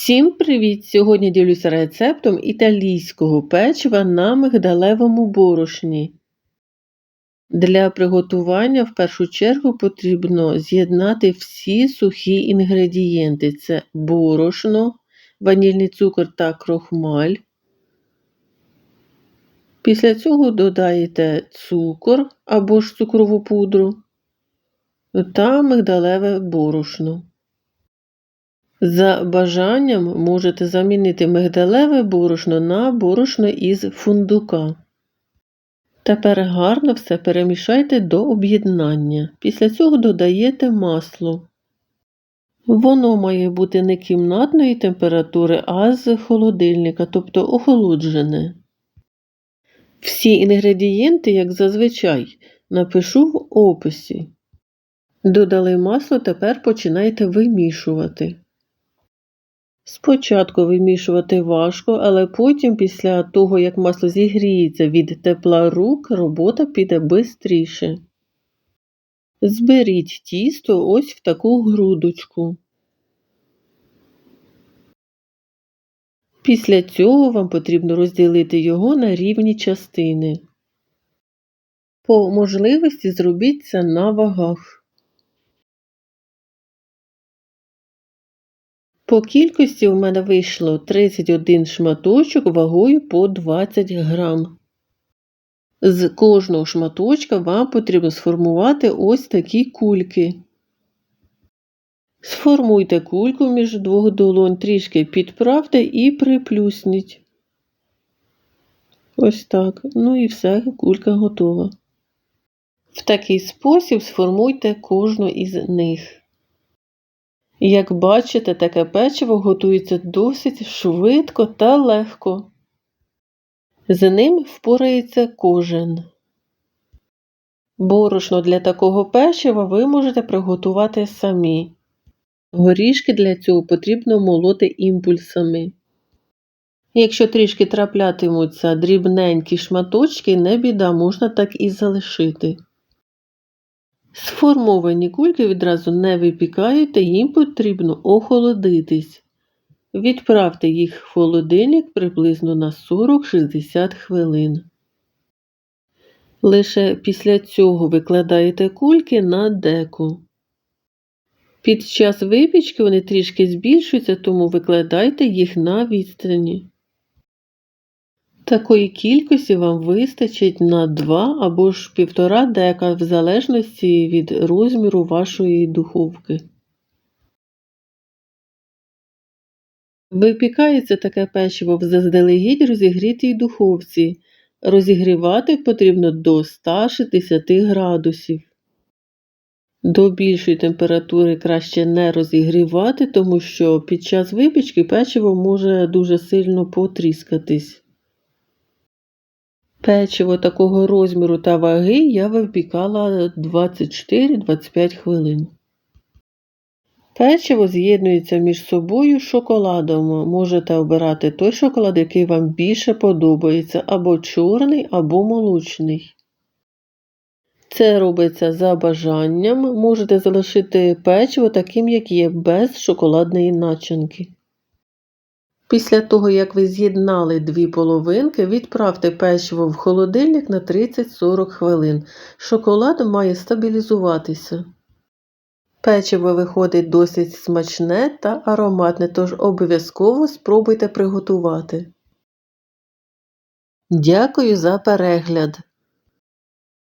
Всім привіт! Сьогодні ділюся рецептом італійського печива на мигдалевому борошні. Для приготування в першу чергу потрібно з'єднати всі сухі інгредієнти: це борошно, ванільний цукор та крохмаль. Після цього додаєте цукор або ж цукрову пудру та мигдалеве борошно. За бажанням можете замінити мигдалеве борошно на борошно із фундука. Тепер гарно все перемішайте до об'єднання. Після цього додаєте масло. Воно має бути не кімнатної температури, а з холодильника, тобто охолоджене. Всі інгредієнти, як зазвичай, напишу в описі. Додали масло, тепер починайте вимішувати. Спочатку вимішувати важко, але потім, після того, як масло зігріється від тепла рук, робота піде швидше. Зберіть тісто ось в таку грудочку. Після цього вам потрібно розділити його на рівні частини. По можливості зробіть це на вагах. По кількості в мене вийшло 31 шматочок вагою по 20 грам. З кожного шматочка вам потрібно сформувати ось такі кульки. Сформуйте кульку між двох долонь, трішки підправте і приплюсніть. Ось так. Ну і все, кулька готова. В такий спосіб сформуйте кожну із них. Як бачите, таке печиво готується досить швидко та легко. З ним впорається кожен. Борошно для такого печива ви можете приготувати самі. Горішки для цього потрібно молоти імпульсами. Якщо трішки траплятимуться дрібненькі шматочки, не біда, можна так і залишити. Сформовані кульки відразу не випікайте, їм потрібно охолодитись. Відправте їх в холодильник приблизно на 40-60 хвилин. Лише після цього викладаєте кульки на деку. Під час випічки вони трішки збільшуються, тому викладайте їх на відстані. Такої кількості вам вистачить на 2 або ж 1,5 дека, в залежності від розміру вашої духовки. Випікається таке печиво в заздалегідь розігрітій духовці. Розігрівати потрібно до 160 градусів. До більшої температури краще не розігрівати, тому що під час випічки печиво може дуже сильно потріскатись. Печиво такого розміру та ваги я випікала 24-25 хвилин. Печиво з'єднується між собою з шоколадом. Можете обирати той шоколад, який вам більше подобається, або чорний, або молочний. Це робиться за бажанням. Можете залишити печиво таким, як є, без шоколадної начинки. Після того, як ви з'єднали дві половинки, відправте печиво в холодильник на 30-40 хвилин. Шоколад має стабілізуватися. Печиво виходить досить смачне та ароматне, тож обов'язково спробуйте приготувати. Дякую за перегляд!